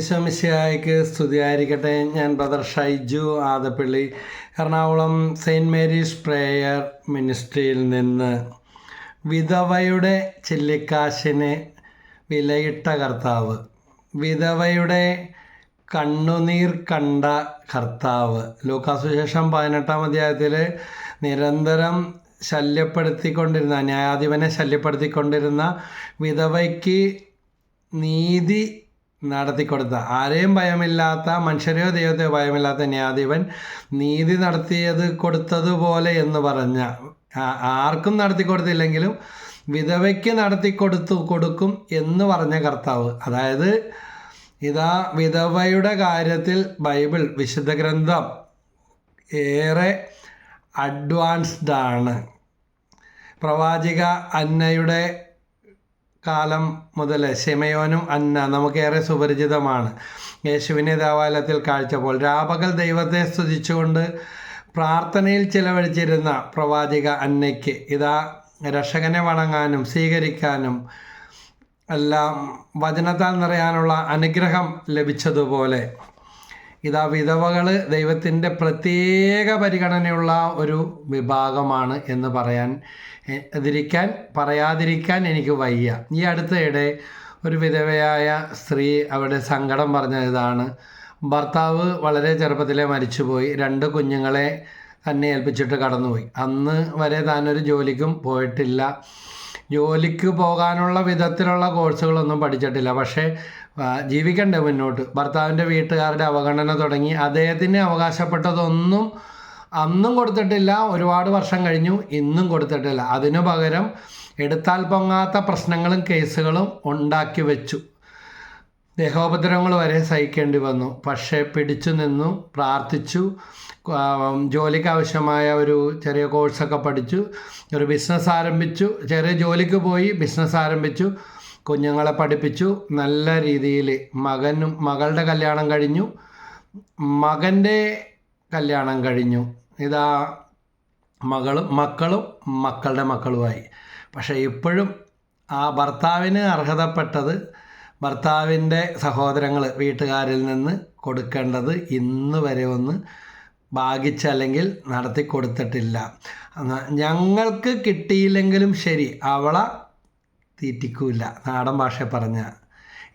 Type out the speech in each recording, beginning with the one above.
ഈശോമിശിഹായ്ക്ക് സ്തുതിയായിരിക്കട്ടെ. ഞാൻ brother Shaiju Adappally Ernakulam saint Mary's prayer മിനിസ്ട്രിയിൽ നിന്ന് വിധവയുടെ ചില്ലിക്കാശിന് വിലയിട്ട കർത്താവ് വിധവയുടെ കണ്ണുനീർ കണ്ട കർത്താവ്. ലൂക്കാസുശേഷം പതിനെട്ടാം അധ്യായത്തിൽ നിരന്തരം ശല്യപ്പെടുത്തിക്കൊണ്ടിരുന്ന ന്യായാധിപനെ ശല്യപ്പെടുത്തിക്കൊണ്ടിരുന്ന വിധവയ്ക്ക് നീതി നടത്തിക്കൊടുത്ത. ആരെയും ഭയമില്ലാത്ത മനുഷ്യരെയോ ദൈവത്തെയോ ഭയമില്ലാത്ത ന്യായാധിപൻ നീതി നടത്തിയത് കൊടുത്തതുപോലെ എന്ന് പറഞ്ഞ ആർക്കും നടത്തി കൊടുത്തില്ലെങ്കിലും വിധവയ്ക്ക് നടത്തി കൊടുത്തു കൊടുക്കും എന്ന് പറഞ്ഞ കർത്താവ്. അതായത് ഇതാ വിധവയുടെ കാര്യത്തിൽ ബൈബിൾ വിശുദ്ധ ഗ്രന്ഥം ഏറെ അഡ്വാൻസ്ഡ് ആണ്. പ്രവാചിക അന്നയുടെ കാലം മുതൽ ശിമയോനും അന്ന നമുക്കേറെ സുപരിചിതമാണ്. യേശുവിനെ ദേവാലയത്തിൽ കാഴ്ചപ്പോൾ രാപകൽ ദൈവത്തെ സ്തുതിച്ചുകൊണ്ട് പ്രാർത്ഥനയിൽ ചിലവഴിച്ചിരുന്ന പ്രവാചിക അന്നയ്ക്ക് ഇതാ രക്ഷകനെ വണങ്ങാനും സ്വീകരിക്കാനും എല്ലാം വചനത്താൽ നിറയാനുള്ള അനുഗ്രഹം ലഭിച്ചതുപോലെ ഇതാ വിധവകൾ ദൈവത്തിന്റെ പ്രത്യേക പരിഗണനയുള്ള ഒരു വിഭാഗമാണ് എന്ന് പറയാൻ എതിരിക്കാൻ പറയാതിരിക്കാൻ എനിക്ക് വയ്യ. ഈ അടുത്തയിടെ ഒരു വിധവയായ സ്ത്രീ അവിടെ സങ്കടം പറഞ്ഞ ഇതാണ് ഭർത്താവ് വളരെ ചെറുപ്പത്തിലെ മരിച്ചുപോയി. രണ്ട് കുഞ്ഞുങ്ങളെ തന്നെ ഏൽപ്പിച്ചിട്ട് കടന്നുപോയി. അന്ന് വരെ താനൊരു ജോലിക്കും പോയിട്ടില്ല. ജോലിക്ക് പോകാനുള്ള വിധത്തിലുള്ള കോഴ്സുകളൊന്നും പഠിച്ചിട്ടില്ല. പക്ഷേ ജീവിക്കണ്ടേ മുന്നോട്ട്. ഭർത്താവിന്റെ വീട്ടുകാരുടെ അവഗണന തുടങ്ങി. അദ്ദേഹത്തിന് അവകാശപ്പെട്ടതൊന്നും അന്നും കൊടുത്തിട്ടില്ല. ഒരുപാട് വർഷം കഴിഞ്ഞു ഇന്നും കൊടുത്തിട്ടില്ല. അതിനു പകരം എടുത്താൽ പൊങ്ങാത്ത പ്രശ്നങ്ങളും കേസുകളും ഉണ്ടാക്കി വെച്ചു. ദേഹോപദ്രവങ്ങൾ വരെ സഹിക്കേണ്ടി വന്നു. പക്ഷേ പിടിച്ചു നിന്നു പ്രാർത്ഥിച്ചു. ജോലിക്ക് ആവശ്യമായ ഒരു ചെറിയ കോഴ്സൊക്കെ പഠിച്ചു. ഒരു ബിസിനസ് ആരംഭിച്ചു. ചെറിയ ജോലിക്ക് പോയി ബിസിനസ് ആരംഭിച്ചു. കുഞ്ഞുങ്ങളെ പഠിപ്പിച്ചു. നല്ല രീതിയിൽ മകനും മകളുടെ കല്യാണം കഴിഞ്ഞു. മകന്റെ കല്യാണം കഴിഞ്ഞു. ഇതാ മകളും മക്കളും മക്കളുടെ മക്കളുമായി. പക്ഷേ ഇപ്പോഴും ആ ഭർത്താവിന് അർഹതപ്പെട്ടത് ഭർത്താവിന്റെ സഹോദരങ്ങൾ വീട്ടുകാരിൽ നിന്ന് കൊടുക്കേണ്ടത് ഇന്ന് വരെ ഒന്ന് ഭാഗിച്ചല്ലെങ്കിൽ നടത്തി കൊടുത്തിട്ടില്ല ഞങ്ങൾക്ക് കിട്ടിയില്ലെങ്കിലും ശരി അവളെ തീറ്റിക്കൂല. നാടൻ ഭാഷ പറഞ്ഞ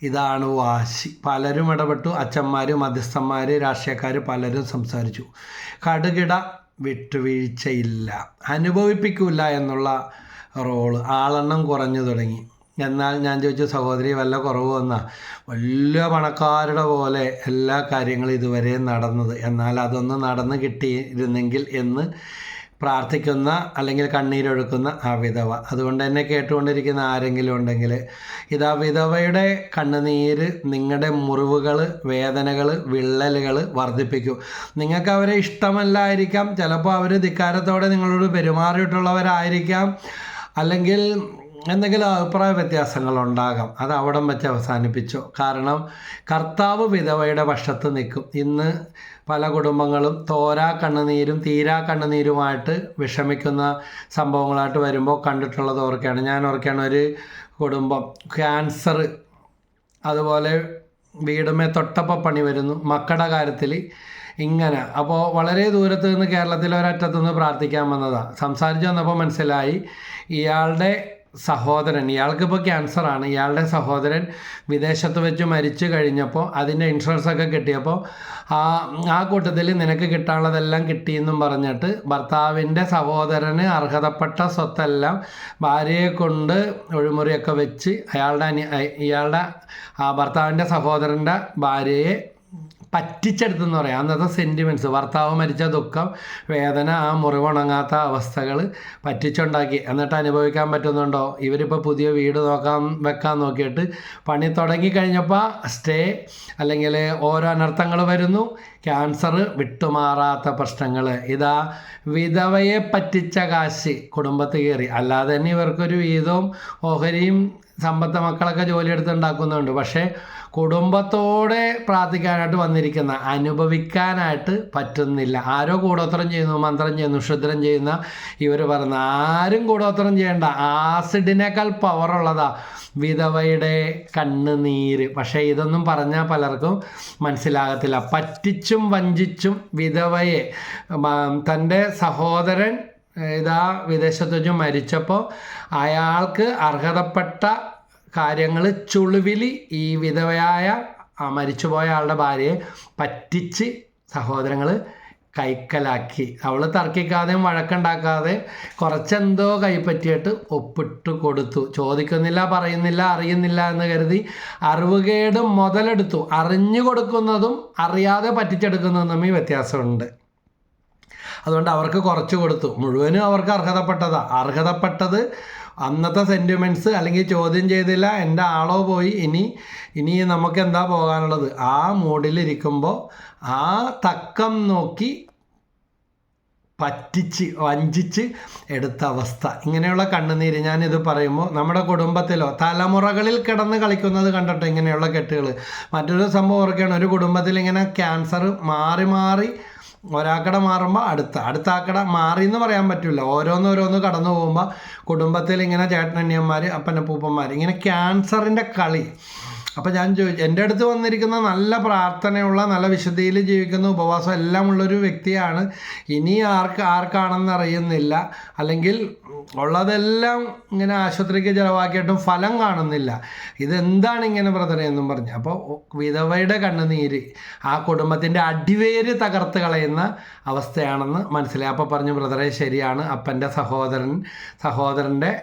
ഇതാണ് വാശി. പലരും ഇടപെട്ടു. അച്ഛന്മാർ മധ്യസ്ഥന്മാർ രാഷ്ട്രീയക്കാർ പലരും സംസാരിച്ചു. കടുകിട വിട്ടുവീഴ്ചയില്ല. അനുഭവിപ്പിക്കൂല എന്നുള്ള റോൾ ആളെണ്ണം കുറഞ്ഞു തുടങ്ങി. എന്നാൽ ഞാൻ ചോദിച്ചു സഹോദരി വല്ല കുറവ് വന്നാ? വലിയ പണക്കാരുടെ പോലെ എല്ലാ കാര്യങ്ങളും ഇതുവരെ നടന്നത്. എന്നാൽ അതൊന്ന് നടന്ന് കിട്ടിയിരുന്നെങ്കിൽ എന്ന് പ്രാർത്ഥിക്കുന്ന അല്ലെങ്കിൽ കണ്ണീരൊഴുക്കുന്ന ആ വിധവ. അതുകൊണ്ട് തന്നെ കേട്ടുകൊണ്ടിരിക്കുന്ന ആരെങ്കിലും ഉണ്ടെങ്കിൽ ആ വിധവയുടെ കണ്ണുനീര് നിങ്ങളുടെ മുറിവുകൾ വേദനകൾ വിള്ളലുകൾ വർദ്ധിപ്പിക്കും. നിങ്ങൾക്ക് അവരെ ഇഷ്ടമല്ലായിരിക്കാം. ചിലപ്പോൾ അവർ ധിക്കാരത്തോടെ നിങ്ങളോട് പെരുമാറിയിട്ടുള്ളവരായിരിക്കാം. അല്ലെങ്കിൽ എന്തെങ്കിലും അഭിപ്രായ വ്യത്യാസങ്ങൾ ഉണ്ടാകാം അത് അവിടം വെച്ച് അവസാനിപ്പിച്ചു. കാരണം കർത്താവ് വിധവയുടെ വശത്ത് നിൽക്കും. ഇന്ന് പല കുടുംബങ്ങളും തോരാ കണ്ണുനീരും തീരാ കണ്ണുനീരുമായിട്ട് വിഷമിക്കുന്ന സംഭവങ്ങളായിട്ട് വരുമ്പോൾ കണ്ടിട്ടുള്ളത് ഓർക്കുകയാണ്. ഞാൻ ഓർക്കുകയാണ് ഒരു കുടുംബം ക്യാൻസർ അതുപോലെ വീടുമേ തൊട്ടപ്പ പണി വരുന്നു. മക്കളുടെ കാര്യത്തിൽ ഇങ്ങനെ. അപ്പോൾ വളരെ ദൂരത്ത് നിന്ന് കേരളത്തിലെ ഒരറ്റത്തുനിന്ന് പ്രാർത്ഥിക്കാൻ വന്നതാണ് സംസാരിച്ച് വന്നപ്പോൾ മനസ്സിലായി ഇയാളുടെ സഹോദരൻ ഇയാൾക്കിപ്പോൾ ക്യാൻസറാണ് ഇയാളുടെ സഹോദരൻ വിദേശത്ത് വെച്ച് മരിച്ചു കഴിഞ്ഞപ്പോൾ അതിന്റെ ഇൻഷുറൻസ് ഒക്കെ കിട്ടിയപ്പോൾ ആ ആ കൂട്ടത്തിൽ നിനക്ക് കിട്ടാനുള്ളതെല്ലാം കിട്ടിയെന്നും പറഞ്ഞിട്ട് ഭർത്താവിന്റെ സഹോദരന് അർഹതപ്പെട്ട സ്വത്തെല്ലാം ഭാര്യയെ കൊണ്ട് ഒഴിമുറിയൊക്കെ വെച്ച് അയാളുടെ അനി ഇയാളുടെ ആ ഭർത്താവിന്റെ സഹോദരന്റെ ഭാര്യയെ പറ്റിച്ചെടുത്തെന്ന് പറയാം. അന്നത്തെ സെന്റിമെന്റ്സ് ഭർത്താവ് മരിച്ച ദുഃഖം വേദന ആ മുറിവുണങ്ങാത്ത അവസ്ഥകൾ പറ്റിച്ചുണ്ടാക്കി. എന്നിട്ട് അനുഭവിക്കാൻ പറ്റുന്നുണ്ടോ? ഇവരിപ്പോൾ പുതിയ വീട് നോക്കാൻ വെക്കാൻ നോക്കിയിട്ട് പണി തുടങ്ങി കഴിഞ്ഞപ്പോൾ സ്റ്റേ അല്ലെങ്കിൽ ഓരോ അനർത്ഥങ്ങൾ വരുന്നു. ക്യാൻസർ വിട്ടുമാറാത്ത പ്രശ്നങ്ങൾ ഇതാ വിധവയെ പറ്റിച്ച കാശ് കുടുംബത്തിൽ കയറി. അല്ലാതെ തന്നെ ഇവർക്കൊരു വീതവും ഓഹരിയും സമ്പത്ത് മക്കളൊക്കെ ജോലിയെടുത്ത് ഉണ്ടാക്കുന്നുണ്ട്. പക്ഷേ കുടുംബത്തോടെ പ്രാർത്ഥിക്കാനായിട്ട് വന്നിരിക്കുന്ന അനുഭവിക്കാനായിട്ട് പറ്റുന്നില്ല. ആരോ കൂടോത്രം ചെയ്യുന്നു മന്ത്രം ചെയ്യുന്നു ക്ഷുദ്രം ചെയ്യുന്ന ഇവർ പറയുന്ന ആരും കൂടോത്രം ചെയ്യേണ്ട. ആസിഡിനേക്കാൾ പവറുള്ളതാ വിധവയുടെ കണ്ണുനീര്. പക്ഷേ ഇതൊന്നും പറഞ്ഞാൽ പലർക്കും മനസ്സിലാകത്തില്ല. പറ്റിച്ചും വഞ്ചിച്ചും വിധവയെ തന്റെ സഹോദരൻ ഇതാ വിദേശത്ത് വെച്ച് മരിച്ചപ്പോൾ അയാൾക്ക് അർഹതപ്പെട്ട കാര്യങ്ങൾ ചുളുവിലി ഈ വിധവയായ ആ മരിച്ചുപോയ ആളുടെ ഭാര്യയെ പറ്റിച്ച് സഹോദരങ്ങൾ കൈക്കലാക്കി. അവൾ തർക്കിക്കാതെയും വഴക്കുണ്ടാക്കാതെ കുറച്ചെന്തോ കൈപ്പറ്റിയിട്ട് ഒപ്പിട്ട് കൊടുത്തു. ചോദിക്കുന്നില്ല പറയുന്നില്ല അറിയുന്നില്ല എന്ന് കരുതി അറിവുകേടും മുതലെടുത്തു. അറിഞ്ഞു കൊടുക്കുന്നതും അറിയാതെ പറ്റിച്ചെടുക്കുന്നതും തമ്മിൽ വ്യത്യാസമുണ്ട്. അതുകൊണ്ട് അവർക്ക് കുറച്ച് കൊടുത്തു. മുഴുവനും അവർക്ക് അർഹതപ്പെട്ടതാ. അർഹതപ്പെട്ടത് അന്നത്തെ സെന്റിമെന്റ്സ് അല്ലെങ്കിൽ ചോദ്യം ചെയ്തില്ല എന്റെ ആളോ പോയി ഇനി ഇനി നമുക്ക് എന്താ പോകാനുള്ളത്? ആ മൂഡിലിരിക്കുമ്പോൾ ആ തക്കം നോക്കി പറ്റിച്ച് വഞ്ചിച്ച് എടുത്ത അവസ്ഥ. ഇങ്ങനെയുള്ള കണ്ണുനീര് ഞാനിത് പറയുമ്പോൾ നമ്മുടെ കുടുംബത്തിലോ തലമുറകളിൽ കിടന്ന് കളിക്കുന്നത് കണ്ടിട്ടോ ഇങ്ങനെയുള്ള കെട്ടുകൾ മറ്റൊരു സംഭവം ഓർക്കുകയാണ് ഒരു കുടുംബത്തിൽ ഇങ്ങനെ ക്യാൻസർ മാറി മാറി ഒരാക്കട മാറുമ്പോൾ അടുത്ത അടുത്ത ആക്കട മാറി എന്ന് പറയാൻ പറ്റില്ല ഓരോന്നോരോന്ന് കടന്നു പോകുമ്പോൾ കുടുംബത്തിൽ ഇങ്ങനെ ചേട്ടനനിയന്മാർ അപ്പനപ്പൂപ്പന്മാർ ഇങ്ങനെ ക്യാൻസറിന്റെ കളി. അപ്പം ഞാൻ ചോദിച്ചു എന്റെ അടുത്ത് വന്നിരിക്കുന്ന നല്ല പ്രാർത്ഥനയുള്ള നല്ല വിശുദ്ധിയിൽ ജീവിക്കുന്ന ഉപവാസം എല്ലാം ഉള്ളൊരു വ്യക്തിയാണ്. ഇനി ആർക്ക് ആർക്കാണെന്ന് അറിയുന്നില്ല. അല്ലെങ്കിൽ ഉള്ളതെല്ലാം ഇങ്ങനെ ആശുപത്രിക്ക് ചിലവാക്കിയിട്ടും ഫലം കാണുന്നില്ല. ഇതെന്താണ് ഇങ്ങനെ ബ്രദറെ എന്നും പറഞ്ഞു അപ്പോൾ വിധവയുടെ കണ്ണുനീര് ആ കുടുംബത്തിന്റെ അടിവേര് തകർത്ത് കളയുന്ന അവസ്ഥയാണെന്ന് മനസ്സിലായി. അപ്പോൾ പറഞ്ഞു ബ്രദറെ ശരിയാണ്. അപ്പന്റെ സഹോദരൻ സഹോദരന്റെ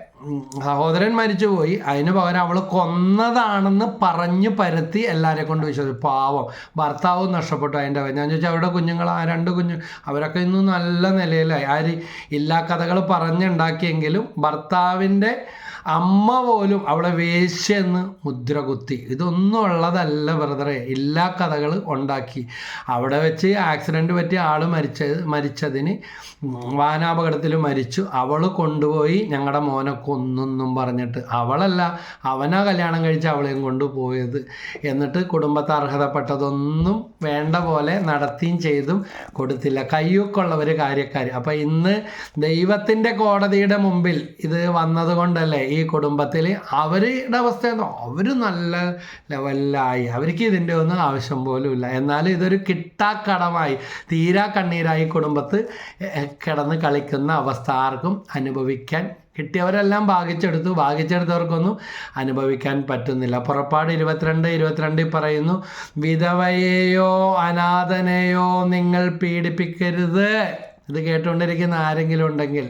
സഹോദരൻ മരിച്ചുപോയി. അതിന് പകരം അവൾ കൊന്നതാണെന്ന് പറഞ്ഞു പരത്തി എല്ലാവരെ കൊണ്ട് വിശ്വസിച്ചു. പാവം. ഭർത്താവ് നഷ്ടപ്പെട്ടു അതിന്റെ ഞാൻ ചോദിച്ചാൽ അവരുടെ കുഞ്ഞുങ്ങൾ ആ രണ്ട് കുഞ്ഞു അവരൊക്കെ ഇന്നും നല്ല നിലയിലായി. ആര് ഇല്ലാ കഥകൾ പറഞ്ഞുണ്ടാക്കിയെങ്കിലും ഭർത്താവിന്റെ അമ്മ പോലും അവളെ വേശ്യെന്ന് മുദ്ര കുത്തി ഇതൊന്നും ഉള്ളതല്ല ബ്രദറെ. എല്ലാ കഥകൾ ഉണ്ടാക്കി. അവിടെ വെച്ച് ആക്സിഡന്റ് പറ്റിയ ആൾ മരിച്ചത് മരിച്ചതിന് വാഹനാപകടത്തിൽ മരിച്ചു. അവൾ കൊണ്ടുപോയി ഞങ്ങളുടെ മോനെ കൊന്നെന്നും പറഞ്ഞിട്ട്. അവളല്ല അവനാ കല്യാണം കഴിച്ച് അവളെയും കൊണ്ടുപോയത് എന്നിട്ട് കുടുംബത്തെ അർഹതപ്പെട്ടതൊന്നും വേണ്ട പോലെ നടത്തിയും ചെയ്തും കൊടുത്തില്ല. കയ്യൊക്കെയുള്ളവർ കാര്യക്കാർ അപ്പം ഇന്ന് ദൈവത്തിന്റെ കോടതിയുടെ മുമ്പിൽ ഇത് വന്നതുകൊണ്ടല്ലേ ഈ കുടുംബത്തിൽ അവരുടെ അവസ്ഥ എന്തോ? അവർ നല്ല ലെവലിലായി. അവർക്ക് ഇതിന്റെ ഒന്നും ആവശ്യം പോലും ഇല്ല. എന്നാലും ഇതൊരു കിട്ടാക്കടമായി തീരാ കണ്ണീരായി കുടുംബത്ത് കിടന്ന് കളിക്കുന്ന അവസ്ഥ ആർക്കും അനുഭവിക്കാൻ കിട്ടിയവരെല്ലാം ഭാഗിച്ചെടുത്തു. ഭാഗിച്ചെടുത്തവർക്കൊന്നും അനുഭവിക്കാൻ പറ്റുന്നില്ല. പുറപ്പാട് ഇരുപത്തിരണ്ട് ഇരുപത്തിരണ്ടിൽ പറയുന്നു വിധവയെയോ അനാഥനെയോ നിങ്ങൾ പീഡിപ്പിക്കരുത്. ഇത് കേട്ടുകൊണ്ടിരിക്കുന്ന ആരെങ്കിലും ഉണ്ടെങ്കിൽ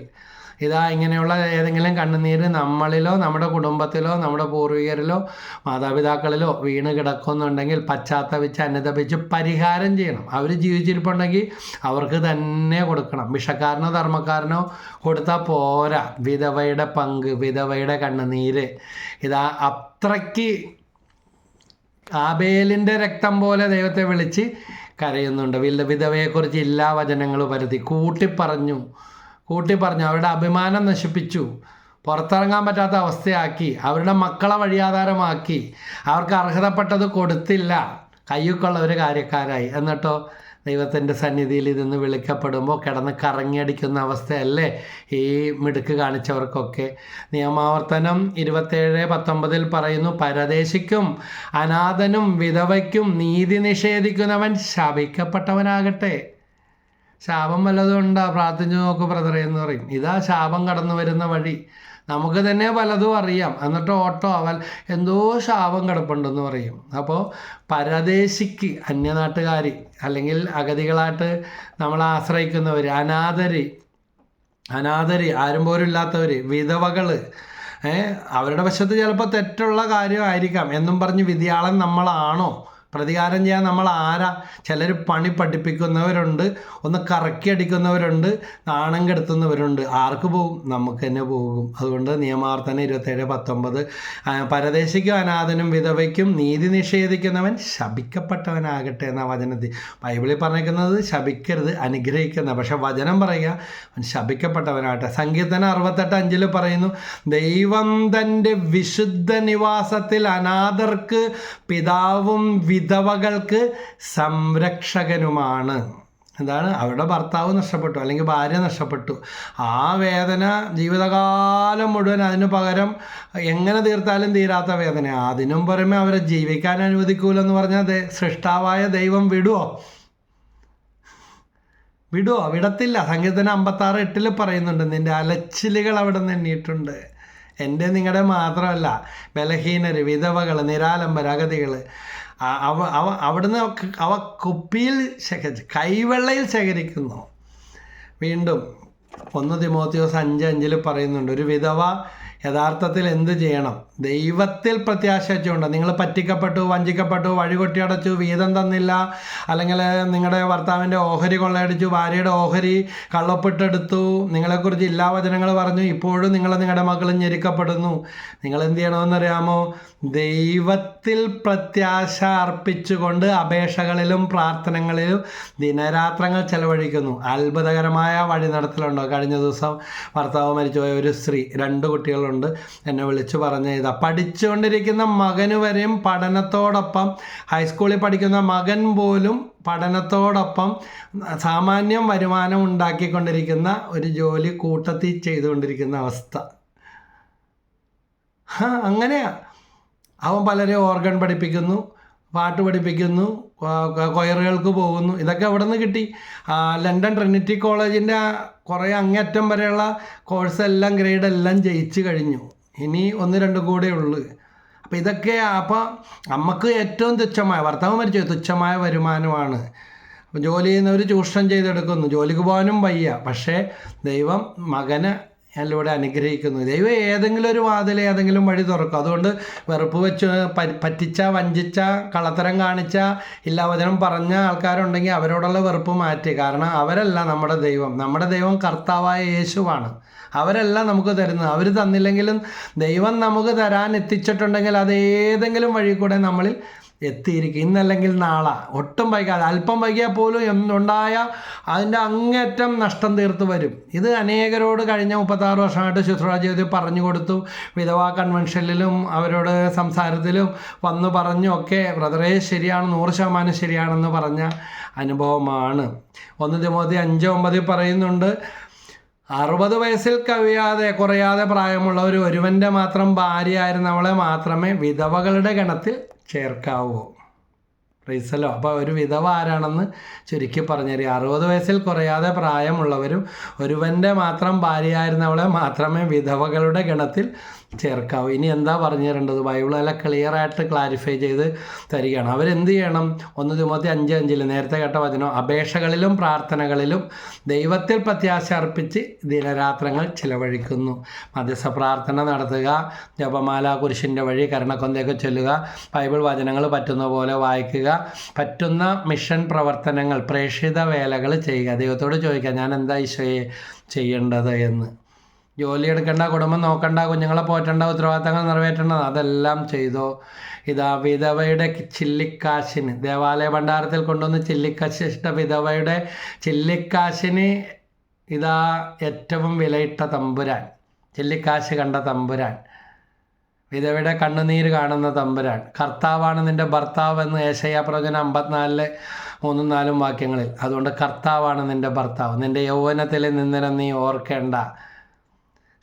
ഇതാ ഇങ്ങനെയുള്ള ഏതെങ്കിലും കണ്ണുനീര് നമ്മളിലോ നമ്മുടെ കുടുംബത്തിലോ നമ്മുടെ പൂർവികരിലോ മാതാപിതാക്കളിലോ വീണ് കിടക്കുന്നുണ്ടെങ്കിൽ പശ്ചാത്തപിച്ച് അന്നതപിച്ച് പരിഹാരം ചെയ്യണം. അവർ ജീവിച്ചിരിപ്പുണ്ടെങ്കിൽ അവർക്ക് തന്നെ കൊടുക്കണം. വിഷക്കാരനോ ധർമ്മക്കാരനോ കൊടുത്താൽ പോരാ. വിധവയുടെ പങ്ക് വിധവയുടെ കണ്ണുനീര്. ഇതാ അത്രയ്ക്ക് ആബേലിന്റെ രക്തം പോലെ ദൈവത്തെ വിളിച്ച് കരയുന്നുണ്ട്. വിധ വിധവയെക്കുറിച്ച് എല്ലാ വചനങ്ങളും പരത്തി കൂട്ടിപ്പറഞ്ഞു. കൂട്ടിപ്പറഞ്ഞു അവരുടെ അഭിമാനം നശിപ്പിച്ചു. പുറത്തിറങ്ങാൻ പറ്റാത്ത അവസ്ഥയാക്കി. അവരുടെ മക്കളെ വഴിയാധാരമാക്കി. അവർക്ക് അർഹതപ്പെട്ടത് കൊടുത്തില്ല. കയ്യൊക്കെയുള്ള ഒരു കാര്യക്കാരായി. എന്നിട്ടോ ദൈവത്തിന്റെ സന്നിധിയിൽ ഇതെന്ന് വിളിക്കപ്പെടുമ്പോൾ കിടന്ന് കറങ്ങിയടിക്കുന്ന അവസ്ഥയല്ലേ ഈ മിടുക്ക് കാണിച്ചവർക്കൊക്കെ? നിയമാവർത്തനം ഇരുപത്തേഴ് പത്തൊമ്പതിൽ പറയുന്നു പരദേശിക്കും അനാഥനും വിധവയ്ക്കും നീതി നിഷേധിക്കുന്നവൻ ശപിക്കപ്പെട്ടവനാകട്ടെ. ശാപം വല്ലതും ഉണ്ടാ പ്രാർത്ഥിച്ചു നോക്ക് ബ്രദറെ എന്ന് പറയും. ഇതാ ശാപം കടന്നു വരുന്ന വഴി. നമുക്ക് തന്നെ പലതും അറിയാം. എന്നിട്ട് ഓട്ടോ അവൻ എന്തോ ശാപം കിടപ്പുണ്ടെന്ന് പറയും. അപ്പോൾ പരദേശിക്ക് അന്യനാട്ടുകാർ അല്ലെങ്കിൽ അഗതികളായിട്ട് നമ്മൾ ആശ്രയിക്കുന്നവർ അനാഥര് അനാഥര് ആരും പോലും ഇല്ലാത്തവർ വിധവകൾ അവരുടെ വശത്ത് ചിലപ്പോൾ തെറ്റുള്ള കാര്യമായിരിക്കാം. എന്നും പറഞ്ഞ് വിധിയാളൻ നമ്മളാണോ? പ്രതികാരം ചെയ്യാൻ നമ്മൾ ആരാ? ചിലർ പണി പഠിപ്പിക്കുന്നവരുണ്ട് ഒന്ന് കറക്കി അടിക്കുന്നവരുണ്ട് നാണം കെടുത്തുന്നവരുണ്ട്. ആർക്ക് പോകും നമുക്ക് തന്നെ പോകും. അതുകൊണ്ട് നിയമാർത്ഥന ഇരുപത്തേഴ് പത്തൊമ്പത് പരദേശിക്കും അനാഥനും വിധവയ്ക്കും നീതി നിഷേധിക്കുന്നവൻ ശപിക്കപ്പെട്ടവനാകട്ടെ എന്ന വചനത്തിൽ. ബൈബിളിൽ പറഞ്ഞിരിക്കുന്നത് ശപിക്കരുത് അനുഗ്രഹിക്കുന്ന പക്ഷെ വചനം പറയുക അവൻ ശപിക്കപ്പെട്ടവനാകട്ടെ. സങ്കീർത്തനം അറുപത്തെട്ട് അഞ്ചിൽ പറയുന്നു ദൈവം തന്റെ വിശുദ്ധ നിവാസത്തിൽ അനാഥർക്ക് പിതാവും വിധവകൾക്ക് സംരക്ഷകനുമാണ്. എന്താണ്? അവരുടെ ഭർത്താവ് നഷ്ടപ്പെട്ടു അല്ലെങ്കിൽ ഭാര്യ നഷ്ടപ്പെട്ടു. ആ വേദന ജീവിതകാലം മുഴുവൻ അതിന് പകരം എങ്ങനെ തീർത്താലും തീരാത്ത വേദന. അതിനും പുറമെ അവരെ ജീവിക്കാൻ അനുവദിക്കൂലെന്ന് പറഞ്ഞാൽ സൃഷ്ടാവായ ദൈവം വിടുവോ? വിടുവോ? വിടത്തില്ല. സംഗീതത്തിന് അമ്പത്താറ് എട്ടിൽ പറയുന്നുണ്ട് നിന്റെ അലച്ചിലുകൾ അവിടെ നിന്ന് എണ്ണിയിട്ടുണ്ട് എന്റെ നിങ്ങളുടെ മാത്രമല്ല ബലഹീനർ വിധവകൾ നിരാലംബർ അഗതികൾ അവ അവ അവിടുന്ന് അവ കുപ്പിയിൽ ശേഖരിച്ച് കൈവെള്ളയിൽ ശേഖരിക്കുന്നു. വീണ്ടും ഒന്ന് തിമോത്തിയോസ് അഞ്ച് അഞ്ചിൽ പറയുന്നുണ്ട് ഒരു വിധവ യഥാർത്ഥത്തിൽ എന്ത് ചെയ്യണം? ദൈവത്തിൽ പ്രത്യാശ വെച്ചുകൊണ്ട് നിങ്ങൾ പറ്റിക്കപ്പെട്ടു വഞ്ചിക്കപ്പെട്ടു വഴികൊട്ടിയടച്ചു വീതം തന്നില്ല അല്ലെങ്കിൽ നിങ്ങളുടെ ഭർത്താവിന്റെ ഓഹരി കൊള്ളയടിച്ചു ഭാര്യയുടെ ഓഹരി കള്ളപ്പെട്ടെടുത്തു നിങ്ങളെക്കുറിച്ച് എല്ലാ വചനങ്ങൾ പറഞ്ഞു ഇപ്പോഴും നിങ്ങൾ നിങ്ങളുടെ മക്കളും ഞെരുക്കപ്പെടുന്നു. നിങ്ങൾ എന്ത് ചെയ്യണമെന്നറിയാമോ? ദൈവത്തിൽ പ്രത്യാശ അർപ്പിച്ചുകൊണ്ട് അപേക്ഷകളിലും പ്രാർത്ഥനകളിലും ദിനരാത്രങ്ങൾ ചെലവഴിക്കുന്നു. അത്ഭുതകരമായ വഴി നടത്തലുണ്ടോ കഴിഞ്ഞ ദിവസം ഭർത്താവ് മരിച്ചുപോയ ഒരു സ്ത്രീ രണ്ട് കുട്ടികളുണ്ട് എന്നെ വിളിച്ച് പറഞ്ഞ ഇതാ. പഠിച്ചുകൊണ്ടിരിക്കുന്ന മകന് വരെയും പഠനത്തോടൊപ്പം ഹൈസ്കൂളിൽ പഠിക്കുന്ന മകൻ പോലും പഠനത്തോടൊപ്പം സാമാന്യം വരുമാനം ഉണ്ടാക്കിക്കൊണ്ടിരിക്കുന്ന ഒരു ജോലി കൂട്ടത്തിൽ ചെയ്തുകൊണ്ടിരിക്കുന്ന അവസ്ഥ. അങ്ങനെയാ. അവൻ പലരെ ഓർഗൻ പഠിപ്പിക്കുന്നു. പാട്ട് പഠിപ്പിക്കുന്നു കൊയറുകൾക്ക് പോകുന്നു. ഇതൊക്കെ അവിടെ നിന്ന് കിട്ടി ലണ്ടൻ ട്രിനിറ്റി കോളേജിന്റെ കുറേ അങ്ങേറ്റം വരെയുള്ള കോഴ്സ് എല്ലാം ഗ്രേഡ് എല്ലാം ജയിച്ചു കഴിഞ്ഞു. ഇനി ഒന്ന് രണ്ടും കൂടെ ഉള്ളു. അപ്പോൾ ഇതൊക്കെ അപ്പോൾ നമുക്ക് ഏറ്റവും തുച്ഛമായ ഭർത്താവ് മരിച്ചു തുച്ഛമായ വരുമാനമാണ്. ജോലി ചെയ്യുന്നവർ ചൂഷണം ചെയ്തെടുക്കുന്നു. ജോലിക്ക് പോകാനും വയ്യ. പക്ഷേ ദൈവം മകനെ അതിലൂടെ അനുഗ്രഹിക്കുന്നു. ദൈവം ഏതെങ്കിലും ഒരു വാതിൽ ഏതെങ്കിലും വഴി തുറക്കും. അതുകൊണ്ട് വെറുപ്പ് വെച്ച് പറ്റിച്ച വഞ്ചിച്ച കള്ളത്തരം കാണിച്ച ഇല്ലാവചനം പറഞ്ഞ ആൾക്കാരുണ്ടെങ്കിൽ അവരോടുള്ള വെറുപ്പ് മാറ്റി. കാരണം അവരല്ല നമ്മുടെ ദൈവം. നമ്മുടെ ദൈവം കർത്താവായ യേശുവാണ്. അവരല്ല നമുക്ക് തരുന്നത്. അവർ തന്നില്ലെങ്കിലും ദൈവം നമുക്ക് തരാൻ എത്തിച്ചിട്ടുണ്ടെങ്കിൽ അത് ഏതെങ്കിലും വഴി കൂടെ നമ്മളിൽ എത്തിയിരിക്കും. ഇന്നല്ലെങ്കിൽ നാളെ. ഒട്ടും വൈകാതെ. അല്പം വൈകിയാൽ പോലും എന്തുണ്ടായ അതിന്റെ അങ്ങേറ്റം നഷ്ടം തീർത്ത് വരും. ഇത് അനേകരോട് കഴിഞ്ഞ മുപ്പത്താറ് വർഷമായിട്ട് ശുശ്രൂഷ ജീവിതത്തിൽ പറഞ്ഞു കൊടുത്തു വിധവാ കൺവെൻഷനിലും അവരോട് സംസാരത്തിലും വന്ന് പറഞ്ഞു ഒക്കെ ബ്രദറേ ശരിയാണ് നൂറ് ശതമാനം ശരിയാണെന്ന് പറഞ്ഞ അനുഭവമാണ്. ഒന്ന് തിമോത്തി അഞ്ച് ഒമ്പതിൽ പറയുന്നുണ്ട് അറുപത് വയസ്സിൽ കവിയാതെ കുറയാതെ പ്രായമുള്ള ഒരു ഒരുവന്റെ മാത്രം ഭാര്യയായിരുന്നവളെ മാത്രമേ വിധവകളുടെ ഗണത്തിൽ ചേർക്കാവൂ. റീസലോ അപ്പോൾ ഒരു വിധവ ആരാണെന്ന് ചുരുക്കി പറഞ്ഞുതരിക അറുപത് വയസ്സിൽ കുറയാതെ പ്രായമുള്ളവരും ഒരുവന്റെ മാത്രം ഭാര്യയായിരുന്നവളെ മാത്രമേ വിധവകളുടെ ഗണത്തിൽ ചേർക്കാവൂ. ഇനി എന്താ പറഞ്ഞു തരേണ്ടത്? അല്ല ക്ലിയർ ആയിട്ട് ക്ലാരിഫൈ ചെയ്ത് തരികയാണ്. അവരെന്ത് ചെയ്യണം? ഒന്ന് തിമോത്തി അഞ്ച് അഞ്ചിൽ നേരത്തെ കേട്ട വചനം അപേക്ഷകളിലും പ്രാർത്ഥനകളിലും ദൈവത്തിൽ പ്രത്യാശ അർപ്പിച്ച് ദിനരാത്രങ്ങൾ ചിലവഴിക്കുന്നു. മധ്യസ്ഥ പ്രാർത്ഥന നടത്തുക ജപമാല കുരിശിന്റെ വഴി കരുണക്കൊന്തയൊക്കെ ചൊല്ലുക ബൈബിൾ വചനങ്ങൾ പറ്റുന്ന പോലെ വായിക്കുക പറ്റുന്ന മിഷൻ പ്രവർത്തനങ്ങൾ പ്രേക്ഷിത വേലകൾ ചെയ്യുക. ദൈവത്തോട് ചോദിക്കുക ഞാൻ എന്താ ഈശോയെ ചെയ്യേണ്ടത്? എന്ന്. ജോലി എടുക്കണ്ട കുടുംബം നോക്കണ്ട കുഞ്ഞുങ്ങളെ പോറ്റേണ്ട ഉത്തരവാദിത്തങ്ങൾ നിറവേറ്റേണ്ടത് അതെല്ലാം ചെയ്തോ? ഇതാ വിധവയുടെ ചില്ലിക്കാശിന് ദേവാലയ ഭണ്ഡാരത്തിൽ കൊണ്ടുവന്ന് ചില്ലിക്കാശ് ഇഷ്ട വിധവയുടെ ചില്ലിക്കാശിന് ഇതാ ഏറ്റവും വിലയിട്ട തമ്പുരാൻ. ചില്ലിക്കാശ് കണ്ട തമ്പുരാൻ. വിധവയുടെ കണ്ണുനീര് കാണുന്ന തമ്പുരാൻ. കർത്താവാണ് നിന്റെ ഭർത്താവ് എന്ന് ഏശയ്യ പ്രവചനം അമ്പത്തിനാലിലെ മൂന്നും നാലും വാക്യങ്ങളിൽ. അതുകൊണ്ട് കർത്താവാണ് നിന്റെ ഭർത്താവ്. നിന്റെ യൗവനത്തിൽ നിന്നിനെ നീ ഓർക്കേണ്ട.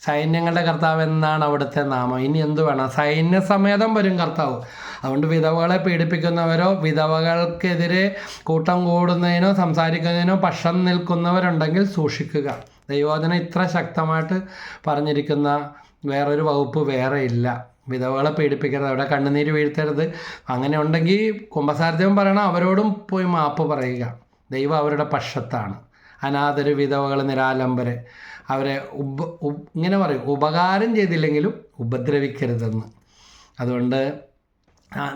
സൈന്യങ്ങളുടെ കർത്താവ് എന്നാണ് അവിടുത്തെ നാമം. ഇനി എന്തു വേണം? സൈന്യസമേതം വരും കർത്താവ്. അതുകൊണ്ട് വിധവകളെ പീഡിപ്പിക്കുന്നവരോ വിധവകൾക്കെതിരെ കൂട്ടം കൂടുന്നതിനോ സംസാരിക്കുന്നതിനോ പക്ഷം നിൽക്കുന്നവരുണ്ടെങ്കിൽ സൂക്ഷിക്കുക. ദൈവോധന ഇത്ര ശക്തമായിട്ട് പറഞ്ഞിരിക്കുന്ന വേറൊരു വകുപ്പ് വേറെ ഇല്ല. വിധവകളെ പീഡിപ്പിക്കരുത് അവിടെ കണ്ണുനീര് വീഴ്ത്തരുത്. അങ്ങനെ ഉണ്ടെങ്കിൽ കുംഭസാരഥ്യം പറയണം അവരോടും പോയി മാപ്പ് പറയുക. ദൈവം അവരുടെ പക്ഷത്താണ്. അനാഥര് വിധവകൾ നിരാലംബര്. അവരെ ഉപ ഇങ്ങനെ പറയും. ഉപകാരം ചെയ്തില്ലെങ്കിലും ഉപദ്രവിക്കരുതെന്ന്. അതുകൊണ്ട്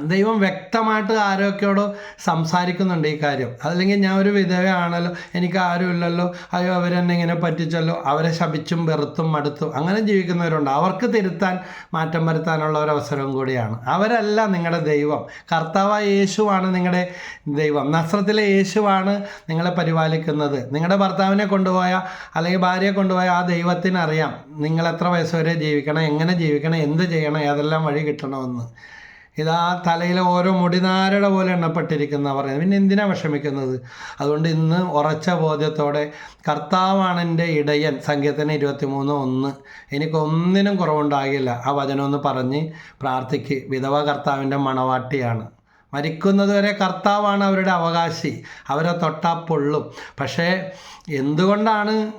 ദൈവം വ്യക്തമായിട്ട് ആരോഗ്യോട് സംസാരിക്കുന്നുണ്ട് ഈ കാര്യം. അതല്ലെങ്കിൽ ഞാൻ ഒരു വിധവയാണല്ലോ എനിക്ക് ആരുമില്ലല്ലോ അയ്യോ അവരെന്നെ ഇങ്ങനെ പറ്റിച്ചല്ലോ അവരെ ശപിച്ചും വെറുത്തും മടുത്തും അങ്ങനെ ജീവിക്കുന്നവരുണ്ട്. അവർക്ക് തിരുത്താൻ മാറ്റം വരുത്താനുള്ള ഒരു അവസരവും കൂടിയാണ്. അവരല്ല നിങ്ങളുടെ ദൈവം. കർത്താവായ യേശുവാണ് നിങ്ങളുടെ ദൈവം. നസ്രത്തിലെ യേശുവാണ് നിങ്ങളെ പരിപാലിക്കുന്നത്. നിങ്ങളുടെ ഭർത്താവിനെ കൊണ്ടുപോയ അല്ലെങ്കിൽ ഭാര്യയെ കൊണ്ടുപോയ ആ ദൈവത്തിനറിയാം. നിങ്ങൾ എത്ര വയസ്സ് വരെ ജീവിക്കണം എങ്ങനെ ജീവിക്കണം എന്ത് ചെയ്യണം ഏതെല്ലാം വഴി കിട്ടണമെന്ന്. ഇതാ തലയിലെ ഓരോ മുടിനാരട പോലെ എണ്ണപ്പെട്ടിരിക്കുന്ന പറയുന്നത് പിന്നെ എന്തിനാ വിഷമിക്കുന്നത്? അതുകൊണ്ട് ഇന്ന് ഉറച്ച ബോധ്യത്തോടെ കർത്താവാണ് എന്റെ ഇടയൻ. സംഖ്യത്തിന് ഇരുപത്തി മൂന്ന് ഒന്ന്. എനിക്കൊന്നിനും കുറവുണ്ടാകില്ല. ആ വചനം ഒന്ന് പറഞ്ഞ് പ്രാർത്ഥിക്ക്. വിധവ കർത്താവിന്റെ മണവാട്ടിയാണ്. മരിക്കുന്നതുവരെ കർത്താവാണ് അവരുടെ അവകാശി. അവരെ തൊട്ടാ പൊള്ളും. പക്ഷേ എന്തുകൊണ്ടാണ്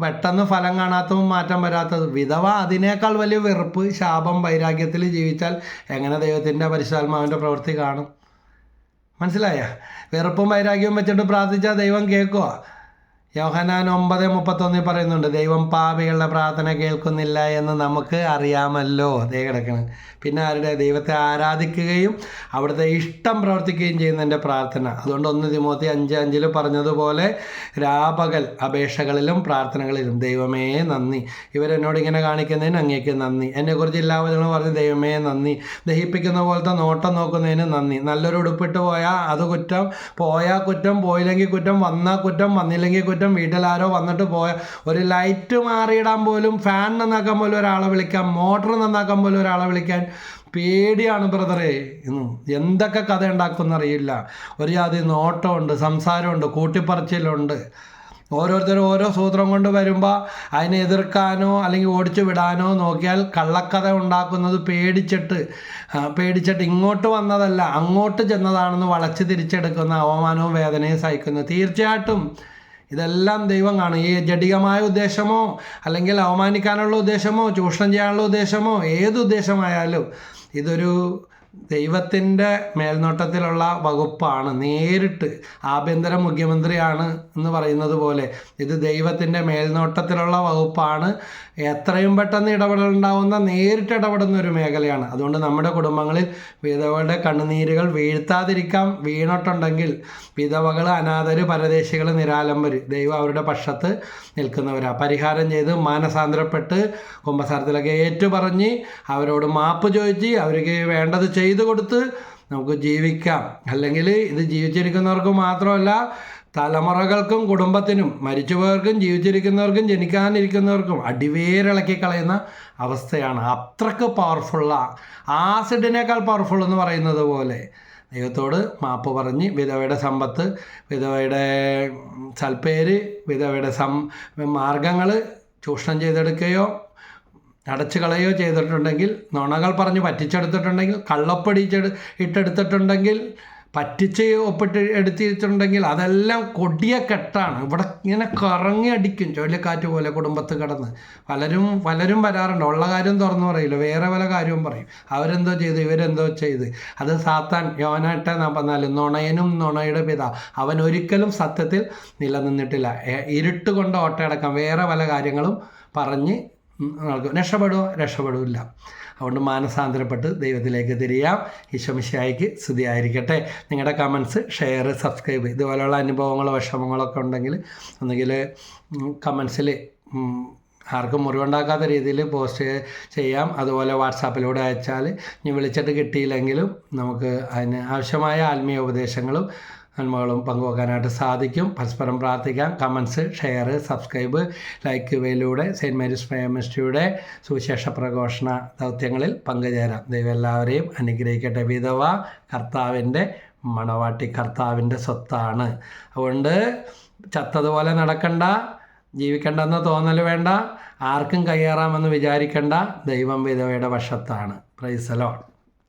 പെട്ടെന്ന് ഫലം കാണാത്തതും മാറ്റം വരാത്തത്. വിധവ അതിനേക്കാൾ വലിയ വെറുപ്പ് ശാപം വൈരാഗ്യത്തിൽ ജീവിച്ചാൽ എങ്ങനെ ദൈവത്തിന്റെ പരിശുദ്ധാത്മാവിന്റെ പ്രവൃത്തി കാണും? മനസ്സിലായ? വെറുപ്പും വൈരാഗ്യവും വെച്ചിട്ട് പ്രാർത്ഥിച്ചാൽ ദൈവം കേൾക്കുക യോഹനാൻ ഒമ്പത് മുപ്പത്തൊന്നിൽ പറയുന്നുണ്ട് ദൈവം പാപികളുടെ പ്രാർത്ഥന കേൾക്കുന്നില്ല എന്ന് നമുക്ക് അറിയാമല്ലോ. അതേ കിടക്കണം. പിന്നെ ആരുടെ? ദൈവത്തെ ആരാധിക്കുകയും അവിടുത്തെ ഇഷ്ടം പ്രവർത്തിക്കുകയും ചെയ്യുന്നതിന്റെ പ്രാർത്ഥന. അതുകൊണ്ട് ഒന്ന് തിമോത്തി അഞ്ച് അഞ്ചിൽ പറഞ്ഞതുപോലെ രാപകൽ അപേക്ഷകളിലും പ്രാർത്ഥനകളിലും ദൈവമേ നന്ദി. ഇവരെന്നോട് ഇങ്ങനെ കാണിക്കുന്നതിന് അങ്ങേക്ക് നന്ദി. എന്നെക്കുറിച്ച് എല്ലാവരും പറഞ്ഞ് ദൈവമേ നന്ദി. ദഹിപ്പിക്കുന്ന പോലത്തെ നോട്ടം നോക്കുന്നതിന് നന്ദി. നല്ലൊരു ഉടുപ്പിട്ട് പോയാൽ അത് കുറ്റം പോയാൽ കുറ്റം പോയില്ലെങ്കിൽ കുറ്റം വന്നാൽ കുറ്റം വന്നില്ലെങ്കിൽ കുറ്റം വീട്ടിലാരോ വന്നിട്ട് പോയ ഒരു ലൈറ്റ് മാറിയിടാൻ പോലും ഫാൻ നന്നാക്കാൻ പോലും ഒരാളെ വിളിക്കാം മോട്ടർ നന്നാക്കാൻ പോലും ഒരാളെ വിളിക്കാൻ പേടിയാണ് ബ്രദറെ എന്തൊക്കെ കഥ ഉണ്ടാക്കുമെന്നറിയില്ല ഒരു ജാതി നോട്ടമുണ്ട് സംസാരമുണ്ട് കൂട്ടിപ്പറച്ചിലുണ്ട്. ഓരോരുത്തരും ഓരോ സൂത്രം കൊണ്ട് വരുമ്പോൾ അതിനെ എതിർക്കാനോ അല്ലെങ്കിൽ ഓടിച്ചു വിടാനോ നോക്കിയാൽ കള്ളക്കഥ ഉണ്ടാക്കുന്നത് പേടിച്ചിട്ട് പേടിച്ചിട്ട് ഇങ്ങോട്ട് വന്നതല്ല അങ്ങോട്ട് ചെന്നതാണെന്ന് വളച്ച് തിരിച്ചെടുക്കുന്ന അവമാനവും വേദനയും സഹിക്കുന്നു. തീർച്ചയായിട്ടും ഇതെല്ലാം ദൈവം കാണും. ഈ ജഡികമായ ഉദ്ദേശമോ അല്ലെങ്കിൽ അവമാനിക്കാനുള്ള ഉദ്ദേശമോ ചൂഷണം ചെയ്യാനുള്ള ഉദ്ദേശമോ ഏത് ഉദ്ദേശമായാലും ഇതൊരു ദൈവത്തിന്റെ മേൽനോട്ടത്തിലുള്ള വകുപ്പാണ്. നേരിട്ട് ആഭ്യന്തര മുഖ്യമന്ത്രിയാണ് എന്ന് പറയുന്നത് പോലെ ഇത് ദൈവത്തിന്റെ മേൽനോട്ടത്തിലുള്ള വകുപ്പാണ്. എത്രയും പെട്ടെന്ന് ഇടപെടലുണ്ടാവുന്ന നേരിട്ട് ഇടപെടുന്ന ഒരു മേഖലയാണ്. അതുകൊണ്ട് നമ്മുടെ കുടുംബങ്ങളിൽ വിധവകളുടെ കണ്ണുനീരുകൾ വീഴ്ത്താതിരിക്കാം. വീണിട്ടുണ്ടെങ്കിൽ വിധവകൾ അനാഥര് പരദേശികൾ നിരാലംബർ ദൈവം അവരുടെ പക്ഷത്ത് നിൽക്കുന്നവരാണ് പരിഹാരം ചെയ്ത് മാനസാന്തരപ്പെട്ട് കുംഭസാരത്തിലൊക്കെ ഏറ്റുപറഞ്ഞ് അവരോട് മാപ്പ് ചോദിച്ച് അവർക്ക് വേണ്ടത് ചെയ്തു കൊടുത്ത് നമുക്ക് ജീവിക്കാം. അല്ലെങ്കിൽ ഇത് ജീവിച്ചിരിക്കുന്നവർക്ക് മാത്രമല്ല തലമുറകൾക്കും കുടുംബത്തിനും മരിച്ചുപോയവർക്കും ജീവിച്ചിരിക്കുന്നവർക്കും ജനിക്കാനിരിക്കുന്നവർക്കും അടിവേരിളക്കി കളയുന്ന അവസ്ഥയാണ്. അത്രയ്ക്ക് പവർഫുള്ള ആസിഡിനേക്കാൾ പവർഫുൾ എന്ന് പറയുന്നത് പോലെ. ദൈവത്തോട് മാപ്പ് പറഞ്ഞ് വിധവയുടെ സമ്പത്ത് വിധവയുടെ സൽപ്പേര് വിധവയുടെ സം മാർഗങ്ങൾ ചൂഷണം ചെയ്തെടുക്കുകയോ അടച്ചു കളയോ ചെയ്തിട്ടുണ്ടെങ്കിൽ നുണകൾ പറഞ്ഞ് പറ്റിച്ചെടുത്തിട്ടുണ്ടെങ്കിൽ കള്ളപ്പടി ഇട്ടെടുത്തിട്ടുണ്ടെങ്കിൽ പറ്റിച്ച് ഒപ്പിട്ട് എടുത്തിട്ടുണ്ടെങ്കിൽ അതെല്ലാം കൊടിയ കെട്ടാണ്. ഇവിടെ ഇങ്ങനെ കറങ്ങി അടിക്കും ചുഴലിക്കാറ്റ് പോലെ കുടുംബത്ത് കിടന്ന്. പലരും പലരും വരാറുണ്ട്. ഉള്ള കാര്യം തുറന്നു പറയില്ല. വേറെ പല കാര്യവും പറയും. അവരെന്തോ ചെയ്ത് ഇവരെന്തോ ചെയ്ത്. അത് സാത്താൻ യോനാട്ട പറഞ്ഞാൽ നുണയനും നുണയുടെ പിത. അവൻ ഒരിക്കലും സത്യത്തിൽ നിലനിന്നിട്ടില്ല. ഇരുട്ട് കൊണ്ട് ഓട്ടയടക്കം വേറെ പല കാര്യങ്ങളും പറഞ്ഞ് നടക്കും രക്ഷപ്പെടുമോ രക്ഷപ്പെടില്ല അതുകൊണ്ട് മാനസാന്തരപ്പെട്ട് ദൈവത്തിലേക്ക് തിരിയാം. ഈശോമിശായിക്ക് സ്തുതിയായിരിക്കട്ടെ. നിങ്ങളുടെ കമൻസ് ഷെയർ സബ്സ്ക്രൈബ് ഇതുപോലെയുള്ള അനുഭവങ്ങളോ വിഷമങ്ങളോ ഒക്കെ ഉണ്ടെങ്കിൽ ഒന്നുകിൽ കമൻസിൽ ആർക്കും മുറിവുണ്ടാക്കാത്ത രീതിയിൽ പോസ്റ്റ് ചെയ്യാം. അതുപോലെ വാട്സാപ്പിലൂടെ അയച്ചാൽ ഇനി വിളിച്ചിട്ട് കിട്ടിയില്ലെങ്കിലും നമുക്ക് അതിന് ആവശ്യമായ ആത്മീയ ഉപദേശങ്ങളും നന്മകളും പങ്കുവെക്കാനായിട്ട് സാധിക്കും. പരസ്പരം പ്രാർത്ഥിക്കാം. കമൻസ് ഷെയർ സബ്സ്ക്രൈബ് ലൈക്ക് ഇവയിലൂടെ സെയിന്റ് മേരീസ് പ്രേമിസ്റ്റിയുടെ സുവിശേഷ പ്രഘോഷണ ദൗത്യങ്ങളിൽ പങ്കുചേരാം. ദൈവം എല്ലാവരെയും അനുഗ്രഹിക്കട്ടെ വിധവ. കർത്താവിന്റെ മണവാട്ടി കർത്താവിന്റെ സ്വത്താണ്. അതുകൊണ്ട് ചത്തതുപോലെ നടക്കണ്ട. ജീവിക്കണ്ടെന്ന് തോന്നൽ വേണ്ട. ആർക്കും കയ്യേറാമെന്ന് വിചാരിക്കേണ്ട. ദൈവം വിധവയുടെ വശത്താണ്. പ്രൈസലോൺ